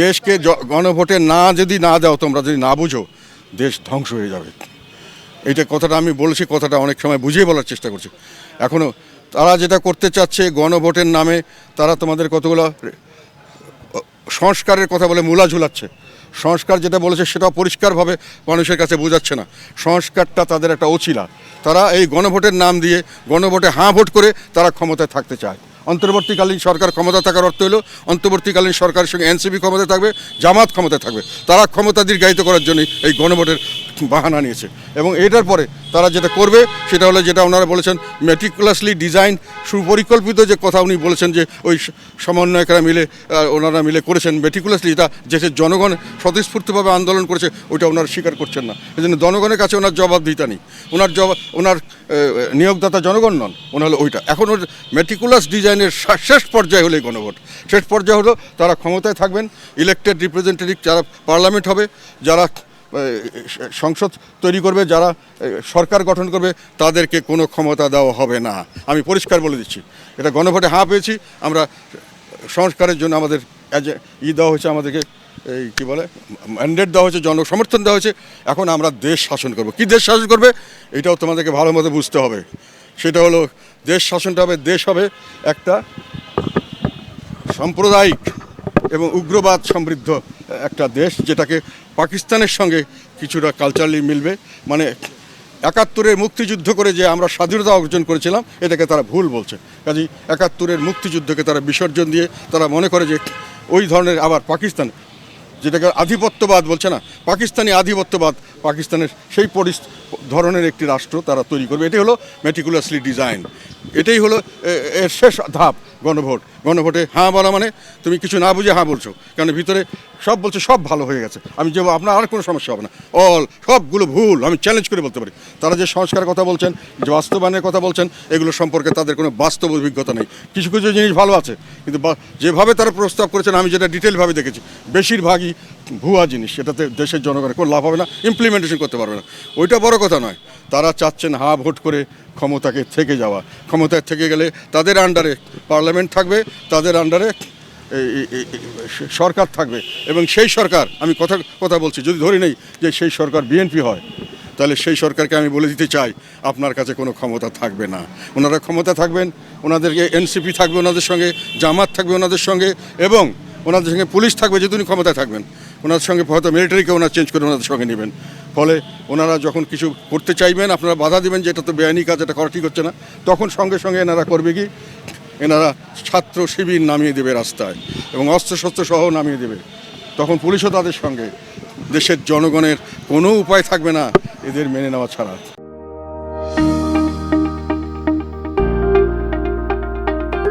দেশকে গণভোটে না যদি না দাও, তোমরা যদি না বুঝো, দেশ ধ্বংস হয়ে যাবে। এইটা কথাটা আমি বলেছি, কথাটা অনেক সময় বুঝিয়ে বলার চেষ্টা করছি। এখনও তারা যেটা করতে চাচ্ছে গণভোটের নামে, তারা তোমাদের কতগুলো সংস্কারের কথা বলে মূলা ঝুলাচ্ছে। সংস্কার যেটা বলেছে সেটা পরিষ্কারভাবে মানুষের কাছে বোঝাচ্ছে না। সংস্কারটা তাদের একটা অছিলা তারা এই গণভোটের নাম দিয়ে গণভোটে হাঁ ভোট করে তারা ক্ষমতায় থাকতে চায়। অন্তর্বর্তীকালীন সরকার ক্ষমতা থাকার অর্থ হলো অন্তর্বর্তীকালীন সরকারের সঙ্গে এনসিপি ক্ষমতা থাকবে, জামাত ক্ষমতা থাকবে। তারা ক্ষমতা দীর্ঘায়িত করার জন্যই এই গণভোটের বাহানা নিয়েছে। এবং এটার পরে তারা যেটা করবে, সেটা হলো যেটা ওনারা বলেছেন মেটিকুলাসলি ডিজাইন সুপরিকল্পিত যে কথা উনি বলেছেন যে ওই সমন্বয়করা মিলে ওনারা মিলে করেছেন মেটিকুলাসলি এটা দেশের জনগণ স্বতঃস্ফূর্তভাবে আন্দোলন করেছে, ওইটা ওনারা স্বীকার করছেন না। এই জন্য জনগণের কাছে ওনার জবাবদিহিতা নেই। ওনার জবাব ওনার নিয়োগদাতা জনগণ নন ওনার ওইটা। এখন ওর মেটিকুলাস ডিজাইনের শেষ পর্যায়ে হলো গণভোট। শেষ পর্যায়ে হলো তারা ক্ষমতায় থাকবেন ইলেক্টেড রিপ্রেজেন্টেটিভ যারা পার্লামেন্ট হবে, যারা সংসদ তৈরি করবে, যারা সরকার গঠন করবে, তাদেরকে কোনো ক্ষমতা দেওয়া হবে না। আমি পরিষ্কার বলে দিচ্ছি, এটা গণভোটে হাঁ পেয়েছি, আমরা সংস্কারের জন্য আমাদের ই দেওয়া হয়েছে, আমাদেরকে এই কী বলে, ম্যান্ডেট দেওয়া হয়েছে, জনসমর্থন দেওয়া হয়েছে, এখন আমরা দেশ শাসন করব। কি দেশ শাসন করবে, এটাও তোমাদেরকে ভালো মতো বুঝতে হবে। সেটা হলো, দেশ শাসনটা হবে, দেশ হবে একটা সাম্প্রদায়িক এবং উগ্রবাদ সমৃদ্ধ একটা দেশ যেটাকে পাকিস্তানের সঙ্গে কিছুটা কালচারালি মিলবে। মানে একাত্তরের মুক্তিযুদ্ধ করে যে আমরা স্বাধীনতা অর্জন করেছিলাম, এটাকে তারা ভুল বলছে। কাজেই একাত্তরের মুক্তিযুদ্ধকে তারা বিসর্জন দিয়ে তারা মনে করে যে ওই ধরনের আবার পাকিস্তান, যেটাকে আধিপত্যবাদ বলছে না, পাকিস্তানি আধিপত্যবাদ পাকিস্তানের সেই পরিস ধরনের একটি রাষ্ট্র তারা তৈরি করবে। এটাই হলো মেটিকুলাসলি ডিজাইন এটাই হলো এর শেষ ধাপ, গণভোট। গণভোটে হ্যাঁ বলা মানে তুমি কিছু না বুঝে হ্যাঁ বলছো। কারণ ভিতরে সব বলছে সব ভালো হয়ে গেছে। আমি যে আপনার আর কোনো সমস্যা হবে না। অল সবগুলো ভুল, আমি চ্যালেঞ্জ করে বলতে পারি। তারা যে সংস্কার কথা বলছেন, যে বাস্তবায়নের কথা বলছেন, এগুলো সম্পর্কে তাদের কোনো বাস্তব অভিজ্ঞতা নেই। কিছু কিছু জিনিস ভালো আছে, কিন্তু যেভাবে তারা প্রস্তাব করেছেন, আমি যেটা ডিটেলভাবে দেখেছি, বেশিরভাগই ভুয়া জিনিস, সেটাতে দেশের জনগণের কোনো লাভ হবে না ইমপ্লিমেন্টেশন করতে পারবে না। ওইটা বড় কথা নয়। তারা চাচ্ছেন হা ভোট করে ক্ষমতাকে থেকে যাওয়া। ক্ষমতায় থেকে গেলে তাদের আন্ডারে পার্লামেন্ট থাকবে, তাদের আন্ডারে সরকার থাকবে। এবং সেই সরকার, আমি কথা কথা বলছি, যদি ধরি নেই যে সেই সরকার বিএনপি হয়, তাহলে সেই সরকারকে আমি বলে দিতে চাই, আপনার কাছে কোনো ক্ষমতা থাকবে না। ওনারা ক্ষমতা থাকবেন, ওনাদেরকে এনসিপি থাকবে ওনাদের সঙ্গে, জামাত থাকবে ওনাদের সঙ্গে, এবং ওনাদের সঙ্গে পুলিশ থাকবে যেহেতু উনি ক্ষমতায় থাকবেন। ওনার সঙ্গে হয়তো মিলিটারিকে ওনারা চেঞ্জ করে ওনাদের সঙ্গে নেবেন। ফলে ওনারা যখন কিছু করতে চাইবেন, আপনারা বাধা দিবেন যে এটা তো বেআইনি কাজ, এটা করা ঠিক হচ্ছে না। তখন সঙ্গে সঙ্গে এনারা করবে কি? এনারা ছাত্র শিবির নামিয়ে দেবে রাস্তায় এবং অস্ত্রশস্ত্র সহ নামিয়ে দেবে। তখন পুলিশও তাদের সঙ্গে। দেশের জনগণের কোনো উপায় থাকবে না এদের মেনে নেওয়া ছাড়া।